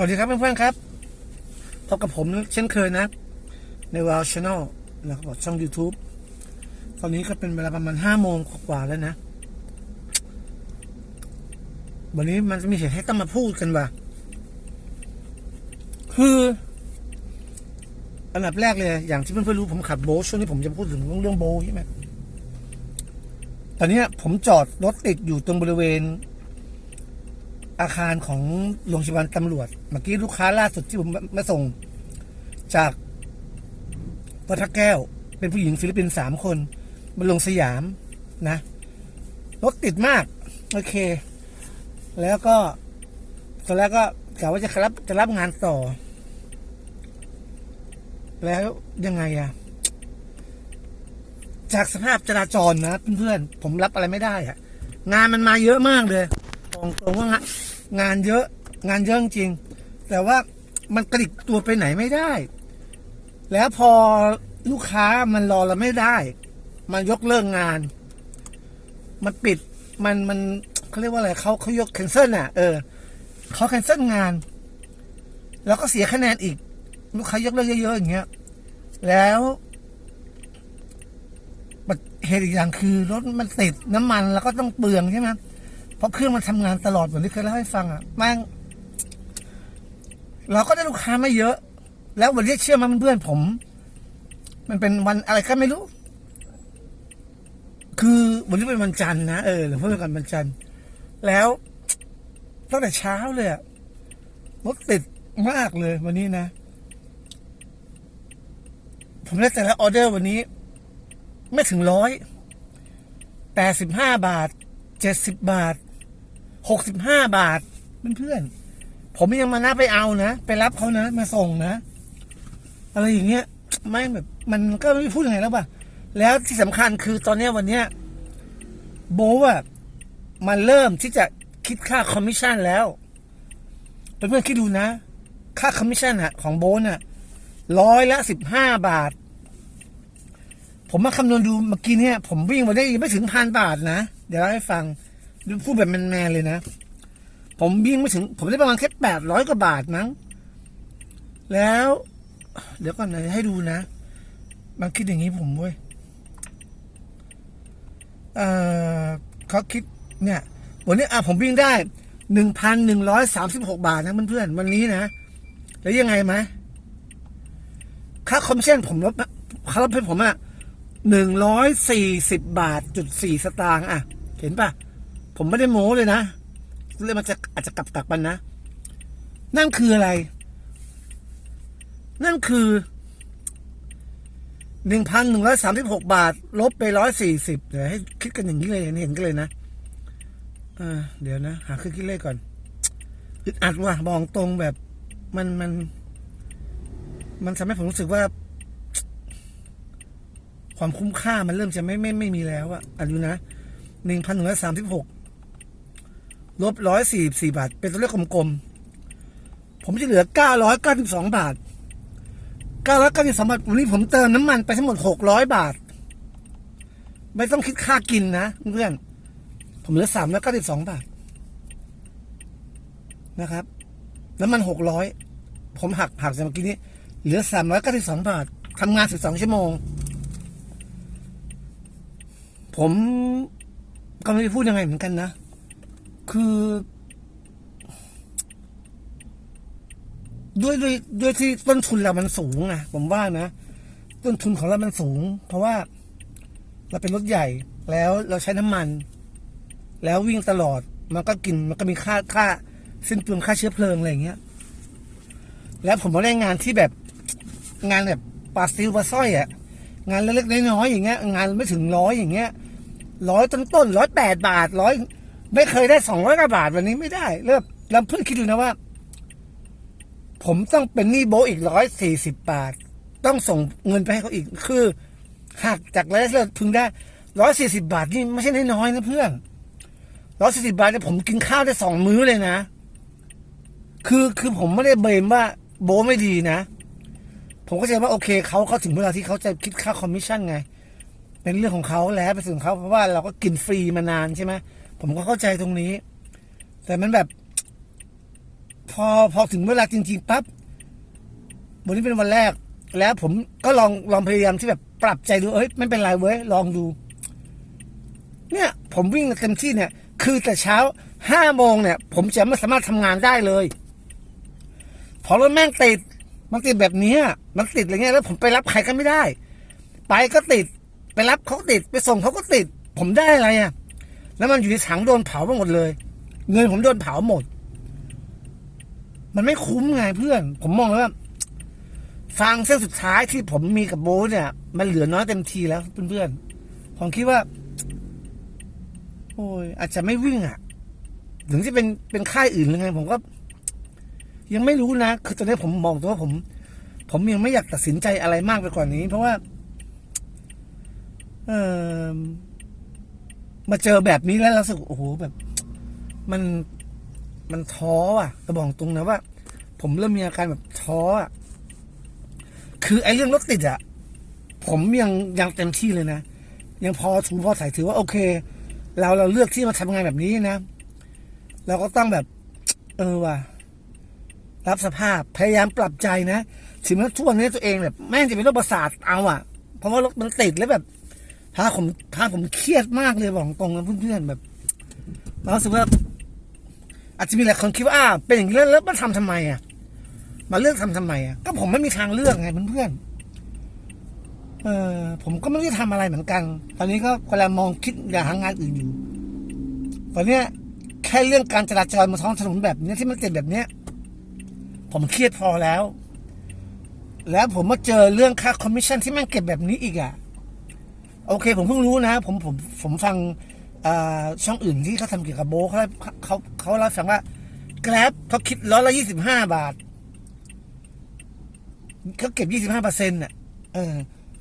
สวัสดีครับเพื่อนๆครับพบกับผมเช่นเคยนะ ในว o ลช n แนลนะครับช่อง YouTube ตอนนี้ก็เป็นเวลาประมาณห้าโมงกว่าแล้วนะ วันนี้มันจะมีเหตุให้ต้องมาพูดกันว่าคือ อันดับแรกเลย อย่างที่เพื่อนๆรู้ผมขับโบช่วงนี้ผมจะพูดถึงเรื่องโบทใช่ไหมตอนนี้ผมจอดรถติดอยู่ตรงบริเวณ อาคารของโรงพยาบาลตำรวจ เมื่อกี้ลูกค้าล่าสุดที่ผมมาส่งจากวัดพระแก้ว เป็นผู้หญิงฟิลิปปินส์สามคนมาลงสยามนะรถติดมาก โอเค แล้วก็ตอนแรกก็กะว่าจะรับจะรับงานต่อ แล้วยังไงอะจากสภาพจราจรนะเพื่อนๆผมรับอะไรไม่ได้อะงานมันมาเยอะมากเลยบอกตรงว่างาน งานเยอะ งานเยอะจริง แต่ว่ามันกระดิกตัวไปไหนไม่ได้ แล้วพอลูกค้ามันรอเราไม่ได้ มันยกเลิกงาน มันปิด มันมันเขาเรียกว่าอะไรเขาเขายกแคนเซิลอะ เออเขาแคนเซิลงาน แล้วก็เสียคะแนนอีก ลูกค้ายกเลิกเยอะๆอย่างเงี้ย แล้วเหตุอีกอย่างคือรถมันติดน้ำมันแล้วก็ต้องเปลืองใช่ไหม เพราะเครื่องมันทำงานตลอดเหมือนที่เคยเล่าให้ฟังอะแม่งเราก็ได้ลูกค้าไม่เยอะ แล้ววันนี้เชื่อไหมาเพื่อนผม มันเป็นวันอะไรก็ไม่รู้ คือวันนี้เป็นวันจันทร์นะเออหรือเพื่อนกันวันจันทร์แล้วตั้งแต่เช้าเลยอะรถติดมากเลย วันนี้นะ ผมได้แต่ละออเดอร์วันนี้ ไม่ถึงร้อยแปดสิบห้าบาทเจ็ดสิบบาท หกสิบห้าบาทเพื่อนๆผมยังมานับไปเอานะ ไปรับเขานะ มาส่งนะ อะไรอย่างเงี้ยไม่แบบ มันก็ไม่พูดยังไงแล้วป่ะ แล้วที่สำคัญคือตอนเนี้ยวันเนี้ยโบว์อะมันเริ่มที่จะคิดค่าคอมมิชชั่นแล้วเพื่อนๆคิดดูนะ ค่าคอมมิชชั่นอะของโบน่ะร้อยละสิบห้าบาท ผมมาคำนวณดูเมื่อกี้เนี่ย ผมวิ่งมาได้ไม่ถึงพันบาทนะ เดี๋ยวเล่าให้ฟัง พูดแบบแมนๆเลยนะ ผมวิ่งไม่ถึง ผมได้ประมาณแค่แปดร้อยกว่าบาทมั้ง แล้ว เดี๋ยวก่อนนะให้ดูนะ มันคิดอย่างนี้ผมเว้ยเออเขาคิดเนี่ย วันนี้อะผมวิ่งได้หนึ่งพันหนึ่งร้อยสามสิบหกบาทนะเพื่อนๆวันนี้นะ แล้วยังไงไหมค่าคอมมิชชั่นผมลดนะเขาลดให้ผมอะหนึ่งร้อยสี่สิบบาทจุดสี่สตางค์อะ เห็นปะ ผมไม่ได้โม้เลยนะเลยมันจะอาจจะกลับตักมันนะ นั่นคืออะไร นั่นคือหนึ่งพันหนึ่งร้อยสามสิบหกบาท ลบไปร้อยสี่สิบเดี๋ยวให้คิดกันอย่างนี้เลยเห็นกันเลยนะเออเดี๋ยวนะ หาเครื่องคิดเลขก่อนอึดอัดว่ะมองตรงแบบ มันมัน มันทำให้ผมรู้สึกว่า ความคุ้มค่ามันเริ่มจะไม่ไม่ไม่มีแล้วอะอะดูนะหนึ่งพันหนึ่งร้อยสามสิบหก ลบร้อยสี่สี่บาท เป็นตัวเลขกลมๆ ผมจะเหลือเก้าร้อยเก้าสิบสองบาทเก้าร้อยเก้าสิบสองบาท วันนี้ผมเติมน้ำมันไปทั้งหมดหกร้อยบาท ไม่ต้องคิดค่ากินนะเพื่อนผมเหลือสามร้อยเก้าสิบสองบาทนะครับ น้ำมันหกร้อยผมหักหักจากเมื่อกี้นี้ เหลือสามร้อยเก้าสิบสองบาททำงานสิบสองชั่วโมง ผมก็ไม่รู้จะพูดยังไงเหมือนกันนะ คือด้วยด้วยด้วยที่ต้นทุนเรามันสูงอะผมว่านะ ต้นทุนของเรามันสูง เพราะว่า เราเป็นรถใหญ่แล้วเราใช้น้ำมัน แล้ววิ่งตลอด มันก็กินมันก็มีค่าค่าสิ้นเปลืองค่าเชื้อเพลิงอะไรอย่างเงี้ย แล้วผมมาได้งานที่แบบงานแบบปาซิลปาสร้อยอะงานเล็กๆน้อยๆอย่างเงี้ย งานไม่ถึงร้อยอย่างเงี้ยร้อยต้นต้นร้อยแปดบาทร้อย ไม่เคยได้สองร้อยกว่าบาทวันนี้ไม่ได้เริ่มแล้วเพื่อนคิดดูนะว่า ผมต้องเป็นหนี้โบอีกร้อยสี่สิบบาท ต้องส่งเงินไปให้เขาอีกคือหักจากรายได้ที่เราพึงได้ร้อยสี่สิบาทนี่ไม่ใช่น้อยๆนะเพื่อนร้อยสี่สิบาทเนี่ยผมกินข้าวได้สองมื้อเลยนะ คือคือผมไม่ได้เบมว่าโบไม่ดีนะ ผมก็จะว่าโอเคเขาเขาถึงเวลาที่เขาจะคิดค่าคอมมิชชั่นไง เป็นเรื่องของเขาแล้วไปนส่วนเขาเพราะว่าเราก็กินฟรีมานานใช่ไหม ผมก็เข้าใจตรงนี้ แต่มันแบบ พอพอถึงเวลาจริง ๆปั๊บวันนี้เป็นวันแรก แล้วผมก็ลองลองพยายามที่แบบปรับใจดูเอ้ยไม่เป็นไรเว้ยลองดู เนี่ย ผมวิ่งเต็มที่เนี่ย คือแต่เช้าห้าโมงเนี่ย ผมจะไม่สามารถทำงานได้เลยพราะรถแม่งติด มันติดแบบนี้มันติดอะไรเงี้ยแล้ว ผมไปรับใครก็ไม่ได้ ไปก็ติด ไปรับเขาติด ไปส่งเขาก็ติด ผมได้อะไรอะ แล้วมันอยู่ในถังโดนเผาไปหมดเลย เงินผมโดนเผาหมด มันไม่คุ้มไงเพื่อน ผมมองแล้วว่าฟังเส้นสุดท้ายที่ผมมีกับโบเนี่ย มันเหลือน้อยเต็มทีแล้วเพื่อนๆผมคิดว่า โอ้ย อาจจะไม่วิ่งอะ ถึงจะเป็นเป็นค่ายอื่นหรือไง ผมก็ ยังไม่รู้นะคือตอนนี้ผมมองตัวว่าผม ผมยังไม่อยากตัดสินใจอะไรมากไปกว่านี้ เพราะว่า เออ มาเจอแบบนี้แล้วรู้สึกโอ้โหแบบ มันมันท้ออะแต่บอกตรงนะว่า ผมเริ่มมีอาการแบบท้ออะคือไอ้เรื่องรถติดอะผมยังยังเต็มที่เลยนะยังพอถูพอใส่ถือว่าโอเค เราเราเลือกที่มาทำงานแบบนี้นะ เราก็ต้องแบบ เออว่ะรับสภาพพยายามปรับใจนะถึงแม้ทุกวันนี้ตัวเองแบบแม่งจะเป็นโรคประสาทเอาอะ เพราะว่ารถมันติดแล้วแบบ พาผมพาผมเครียดมากเลยบอกตรงนะเพื่อนๆแบบเรารู้สึกว่าอาจจะมีหลายคนคิดว่าเป็นอย่างนี้แล้วแล้วมาทำทำไมอะ มาเลือกทำทำไมอะ ก็ผมไม่มีทางเลือกไงเพื่อนๆเออผมก็ไม่ได้ทำอะไรเหมือนกัน ตอนนี้ก็กำลังมองคิดอยากหางานอื่นอยู่ตอนเนี้ย แค่เรื่องการจราจรบนท้องถนนแบบนี้ที่มันติดแบบเนี้ย ผมเครียดพอแล้ว แล้วผมมาเจอเรื่องค่าคอมมิชชั่นที่แม่งเก็บแบบนี้อีกอะ โอเค ผมเพิ่งรู้นะผมผมผมฟังช่องอื่นที่เขาทำเกี่ยวกับโบเขาเขาเขาเล่าฟังว่าแกร็บเขาคิดร้อยละยี่สิบห้าบาทเขาเก็บยี่สิบห้าเปอร์เซ็นต์่ะเออ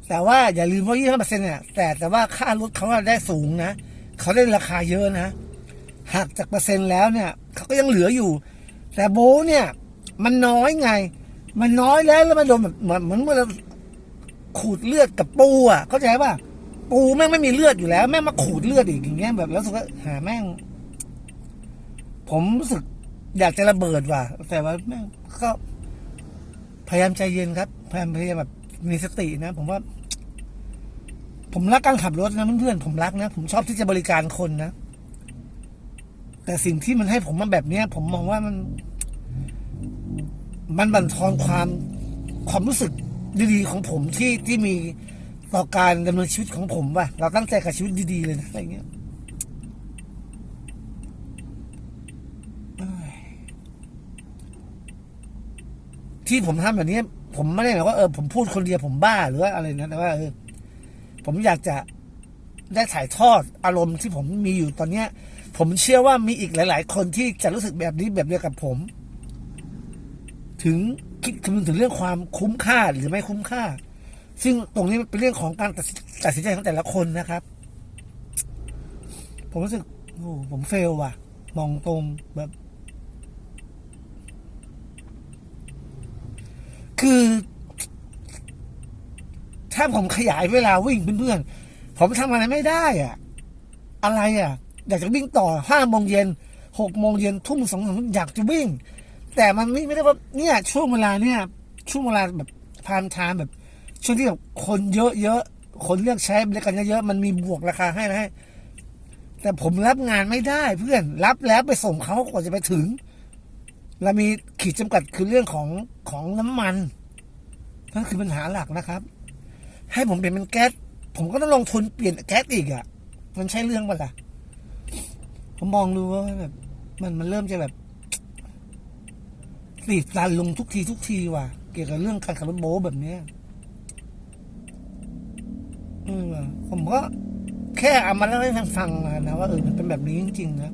แต่ว่าอย่าลืมว่ายี่สิบห้าเปอร์เซ็นต์เนี่ยแต่แต่ว่าค่ารถเขาได้สูงนะเขาได้ราคาเยอะนะหักจากเปอร์เซ็นต์แล้วเนี่ยเขาก็ยังเหลืออยู่ แต่โบเนี่ย มันน้อยไง มันน้อยแล้วแล้วมันโดนแบบเหมือนเหมือนเมื่อเราขูดเลือดกับปูอะเข้าใจป่ะ ปูแม่งไม่มีเลือดอยู่แล้ว แม่งมาขูดเลือดอีกอย่างเงี้ยแบบแล้วสึกว่าหาแม่ง ผมรู้สึกอยากจะระเบิดว่ะ แต่ว่าแม่งก็พยายามใจเย็นครับ พยายามพยายามแบบมีสตินะ ผมว่า ผมรักการขับรถนะเพื่อนๆผมรักนะ ผมชอบที่จะบริการคนนะ แต่สิ่งที่มันให้ผมมาแบบเนี้ย ผมมองว่ามัน มันบั่นทอนความความรู้สึกดีๆของผมที่ที่มี ต่อการดำเนินชีวิตของผมว่ะเราตั้งใจกับชีวิตดีๆเลยนะอะไรเงี้ยที่ผมทำแบบนี้ ผมไม่ได้หมายว่าเออผมพูดคนเดียวผมบ้าหรือว่าอะไรนะแต่ว่าเออผมอยากจะได้ถ่ายทอดอารมณ์ที่ผมมีอยู่ตอนเนี้ย ผมเชื่อว่ามีอีกหลาย ๆ คนที่จะรู้สึกแบบนี้แบบเดียวกับผม ถึงคิดคำนึงถึงเรื่องความคุ้มค่าหรือไม่คุ้มค่า ซึ่งตรงนี้เป็นเรื่องของการตัดสินใจของแต่ละคนนะครับ ผมรู้สึกโอ้ผมเฟลว่ะ มองตรงแบบ คือ ถ้าผมขยายเวลาวิ่งเพื่อนๆผมทำอะไรไม่ได้อะอะไรอะ อยากจะวิ่งต่อห้าโมงเย็นหกโมงเย็นทุ่มสองทุ่มอยากจะวิ่ง แต่มันไม่ไม่ได้ว่าเนี่ย ช่วงเวลาเนี่ย ช่วงเวลาแบบพานทามแบบ ช่วงที่แบบคนเยอะๆ คนเลือกใช้บริการเยอะๆ มันมีบวกราคาให้นะฮแต่ผมรับงานไม่ได้เพื่อน รับแล้วไปส่งเขากว่าจะไปถึง เรามีขีดจำกัดคือเรื่องของของน้ำมัน นั่นคือปัญหาหลักนะครับ ให้ผมเปลี่ยนเป็นแก๊ส ผมก็ต้องลงทุนเปลี่ยนแก๊สอีกอะ่ะ มันใช่เรื่องปะล่ะ ผมมองดูว่าแบบ มันมันเริ่มจะแบบตีบตันลงทุกทีทุกทีว่ะ เกี่ยวกับเรื่องการขับรถโบ๊แบบเนี้ยเออว่ะ ผมก็แค่เอามาเล่าให้ฟังนะว่าเออมันเป็นแบบนี้จริงๆนะ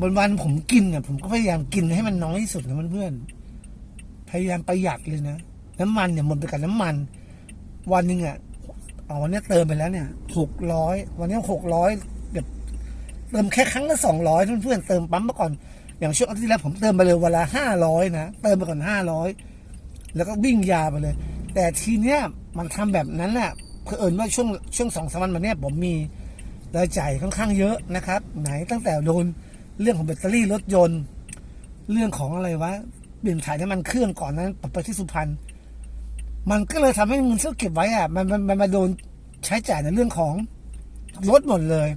วันวันผมกินเนี่ยผมก็พยายามกินให้มันน้อยที่สุดนะเพื่อนๆพยายามประหยัดเลยนะน้ำมันเนี่ยหมดไปกับน้ำมัน วันหนึ่งอะเอาวันนี้เติมไปแล้วเนี่ยหกร้อยวันนี้หกร้อยแบบเติมแค่ครั้งละสองร้อยเพื่อนๆเติมปั๊มมาก่อน อย่างช่วงอาทิตย์ที่แล้วผมเติมไปเลยเวลาห้าร้อยนะเติมไปก่อนห้าร้อยแล้วก็วิ่งยาไปเลย แต่ทีเนี้ยมันทำแบบนั้นน่ะเผอิญว่าช่วงช่วงสองสามวันมาเนี้ยผมมีรายจ่ายค่อนข้างเยอะนะครับ ไหนตั้งแต่โดนเรื่องของแบตเตอรี่รถยนต์ เรื่องของอะไรวะเปลี่ยนถ่ายน้ำมันเครื่องก่อนนั้นไปที่สุพรรณมันก็เลยทำให้เงินที่เก็บไว้อะมันมันมันมาโดนใช้จ่ายในเรื่องของรถหมดเลย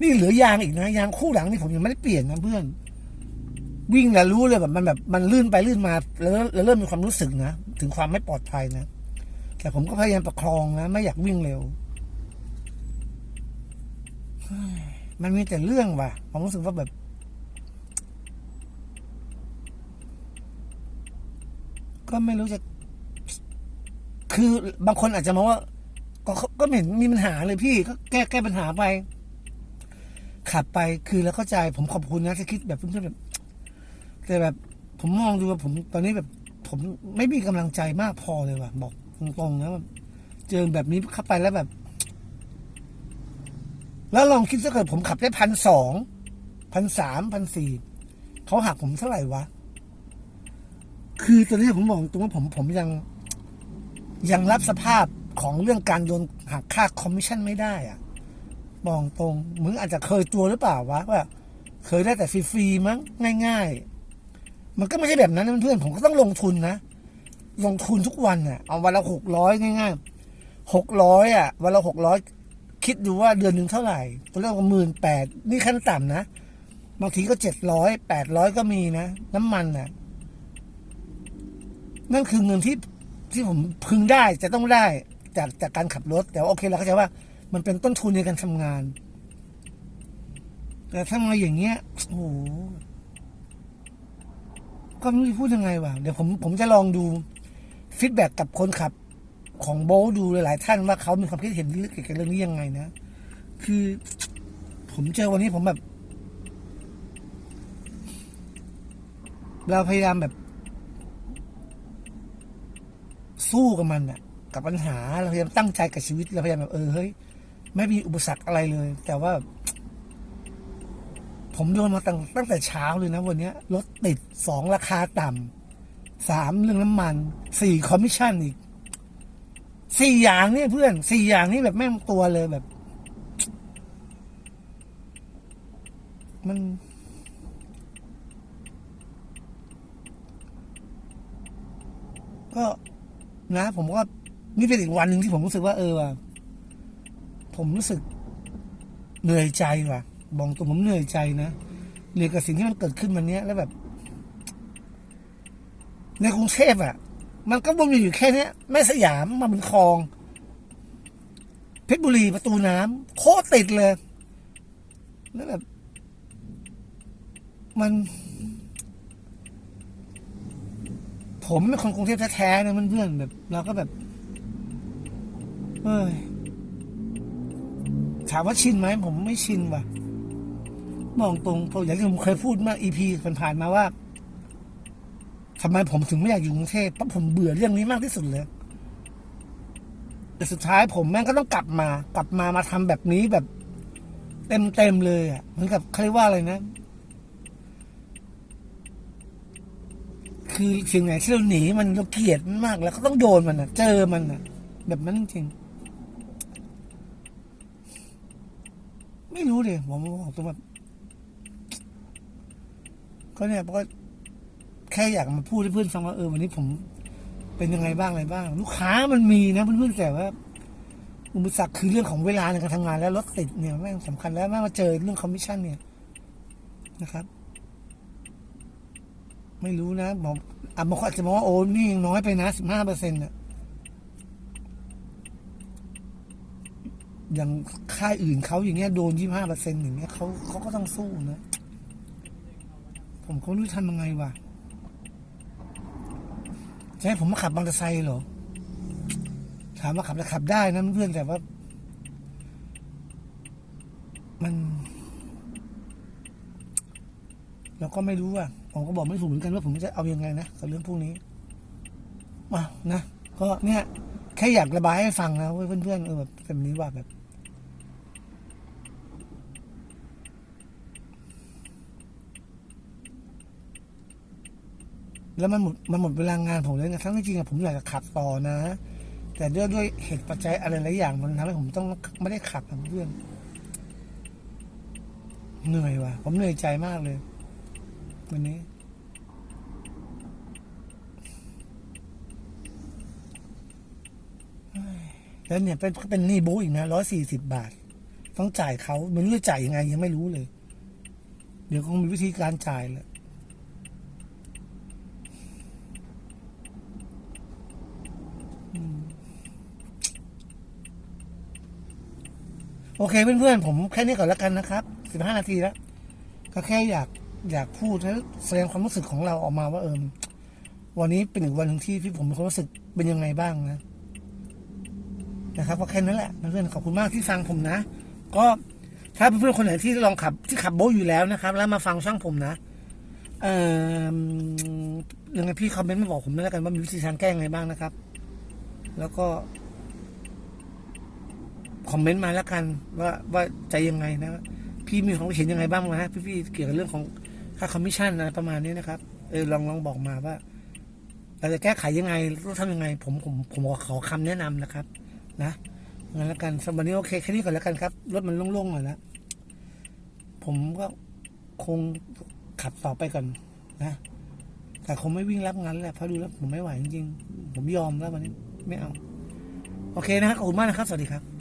นี่เหลือยางอีกนะยางคู่หลังนี่ผมยังไม่ได้เปลี่ยนนะเพื่อน วิ่งแล้วรู้เลยแบบมันแบบมันลื่นไปลื่นมาแล้วเริ่มมีความรู้สึกนะถึงความไม่ปลอดภัยนะ แต่ผมก็พยายามประคองนะ ไม่อยากวิ่งเร็ว มันมีแต่เรื่องว่ะ ผมรู้สึกว่าแบบ ก็ไม่รู้จะ คือบางคนอาจจะมองว่า ก็ก็เห็นมีปัญหาเลยพี่ ก็แก้แก้ปัญหาไป ขับไปคือแล้วเข้าใจ ผมขอบคุณนะที่คิดแบบเพื่อนแบบ แต่แบบ ผมมองดูว่าผมตอนนี้แบบ ผมไม่มีกำลังใจมากพอเลยว่ะบอก ตรงๆนะแบบเจอแบบนี้เข้าไปแล้วแบบ แล้วลองคิดถ้าเกิดผมขับได้พันสองพันสามพันสี่เขาหักผมเท่าไหร่วะ คือตอนนี้ผมบอกตรงว่าผมผมยัง ยังรับสภาพของเรื่องการโดนหักค่าคอมมิชชั่นไม่ได้อะบอกตรงมึงอาจจะเคยตัวหรือเปล่าวะว่า เคยได้แต่ฟรีๆมั้งง่าย ๆ มันก็ไม่ใช่แบบนั้นนะเพื่อนผมก็ต้องลงทุนนะ ลงทุนทุกวันอะเอาวันละหกร้อยง่ายๆหกร้อยอะ วันละหกร้อยคิดดูว่าเดือนหนึ่งเท่าไหร่ตัวเลขหมื่นแปดนี่ขั้นต่ำนะบางทีก็เจ็ดร้อยแปดร้อยก็มีนะน้ำมันน่ะ นั่นคือเงินที่ที่ผมพึงได้จะต้องได้จากจากการขับรถ แต่ว่าโอเคเราเข้าใจว่า มันเป็นต้นทุนในการทำงาน แต่ถ้ามาอย่างเงี้ยโอ้โหก็ไม่รู้พูดยังไงวะเดี๋ยวผมผมจะลองดู ฟีดแบ็กกับคนขับของโบดูหลายๆท่านว่าเขามีความคิดเห็นเกี่ยวกับเรื่องนี้ยังไงนะ คือ ผมเจอวันนี้ผมแบบ เราพยายามแบบ สู้กับมันอะกับปัญหาเราพยายามตั้งใจกับชีวิตเราพยายามแบบเออเฮ้ยไม่มีอุปสรรคอะไรเลย แต่ว่า ผมโดนมาตั้งตั้งแต่เช้าเลยนะวันนี้รถติดสองราคาต่ำ สามเรื่องน้ำมันสี่คอมมิชชั่นอีกสี่อย่างเนี่ยเพื่อนสี่อย่างนี้แบบแม่งตัวเลยแบบ มัน ก็นะ ผมก็นี่เป็นอีกวันหนึ่งที่ผมรู้สึกว่าเออว่ะผมรู้สึกเหนื่อยใจว่ะบอกตัวผมเหนื่อยใจนะเหนื่อยกับสิ่งที่มันเกิดขึ้นวันนี้แล้วแบบ ในกรุงเทพอะ มันก็วนอยู่แค่นี้แม่สยามมาเป็นคลอง เพชรบุรีประตูน้ำโคตรติดเลยแล้วแบบมัน ผมเป็นคนกรุงเทพแท้ๆนะเพื่อนๆแบบเราก็แบบเอ้ยถามว่าชินไหมผมไม่ชินว่ะ มองตรงเพราะอย่างที่ผมเคยพูดมื่ออีพีผ่านๆมาว่า ทำไมผมถึงไม่อยากอยู่กรุงเทพเพราะผมเบื่อเรื่องนี้มากที่สุดเลยแต่สุดท้ายผมแม่งก็ต้องกลับมา กลับมามาทำแบบนี้แบบ เต็มเต็มเลยอะเหมือนกับเขาเรียกว่าอะไรนะ คือสิ่งไหนที่เราหนีมันเราเกลียดมันมาก แล้วก็ต้องโดนมันอะ เจอมันอะ แบบนั้นจริงไม่รู้เลยผมบอกตรงแบบก็เนี่ยเพราะ แค่อยากมาพูดให้เพื่อนฟังว่าเออวันนี้ผมเป็นยังไงบ้างอะไรบ้าง ลูกค้ามันมีนะเพื่อนๆแต่ว่าอุปสรรคคือเรื่องของเวลาในการทำงานแล้วรถติดเนี่ยแม่งสำคัญแล้วแม่งมาเจอเรื่องคอมมิชชั่นเนี่ยนะครับ ไม่รู้นะบอกอะบางคนอาจจะมองว่าโอ้นี่ยังน้อยไปนะสิบห้าเปอร์เซ็นต์่ะอย่างค่ายอื่นเขาอย่างเงี้ยโดนยี่ห้าเปอร์เซ็นต์อย่างเงี้ยเขาเขาก็ต้องสู้นะ ผมก็รู้ทำยังไงวะ จะให้ผมมาขับมอเตอร์ไซค์เหรอ ถามว่าขับจะขับได้นะเพื่อนแต่ว่า มัน เราก็ไม่รู้อะผมก็บอกไม่ถูกเหมือนกันว่าผมจะเอายังไงนะกับเรื่องพวกนี้มานะก็เนี่ยแค่อยากระบายให้ฟังนะเพื่อนๆเออแบบแบบนี้ว่าแบบ แล้วมันหมดมันหมดเวลางานผมเลยนะทั้งที่จริงอะผมอยากจะขับต่อนะ แต่ด้วยด้วยเหตุปัจจัยอะไรหลายอย่างมันทำให้ผมต้องไม่ได้ขับเพื่อนเหนื่อยว่ะ ผมเหนื่อยใจมากเลย วันนี้ แล้วเนี่ยเป็นเป็นหนี้บูอีกนะร้อยสี่สิบบาท ต้องจ่ายเขาไม่รู้จะจ่ายยังไงยังไม่รู้เลย เดี๋ยวคงมีวิธีการจ่ายแหละ โอเคเพื่อนๆผมแค่นี้ก่อนแล้วกันนะครับสิบห้านาทีแล้ว ก็แค่อยากอยากพูดและแสดงความรู้สึกของเราออกมาว่าเออวันนี้เป็นอีกวันหนึ่งที่ที่ผมมีความรู้สึกเป็นยังไงบ้างนะนะครับก็แค่นั้นแหละเพื่อนๆขอบคุณมากที่ฟังผมนะ ก็ถ้าเพื่อนๆคนไหนที่ลองขับที่ขับโบ๊ทอยู่แล้วนะครับ แล้วมาฟังช่างผมนะ เอ่อยังไงพี่คอมเมนต์มาบอกผมด้วยแล้วกันว่ามีวิธีทางแก้ยังไงบ้างนะครับ แล้วก็ คอมเมนต์มาแล้วกัน ว่าว่าใจยังไงนะพี่มีความเห็นยังไงบ้างนะพี่ๆเกี่ยวกับเรื่องของค่าคอมมิชชั่นอะไรประมาณนี้นะครับเออลองลองบอกมาว่าเราจะแก้ไขยังไงต้องทำยังไง ผมผมผมขอขอคำแนะนำนะครับ นะงั้นแล้วกันสำหรับวันนี้โอเคแค่นี้ก่อนแล้วกันครับรถมันโล่งๆหน่อยล้วผมก็คงขับต่อไปก่อนนะแต่คงไม่วิ่งรับงานแล้วแหละเพราะดูแล้วผมไม่ไหวจริงๆผมยอมแล้ววันนี้ไม่เอา โอเคนะครับขอบคุณมากนะครับ สวัสดีครับ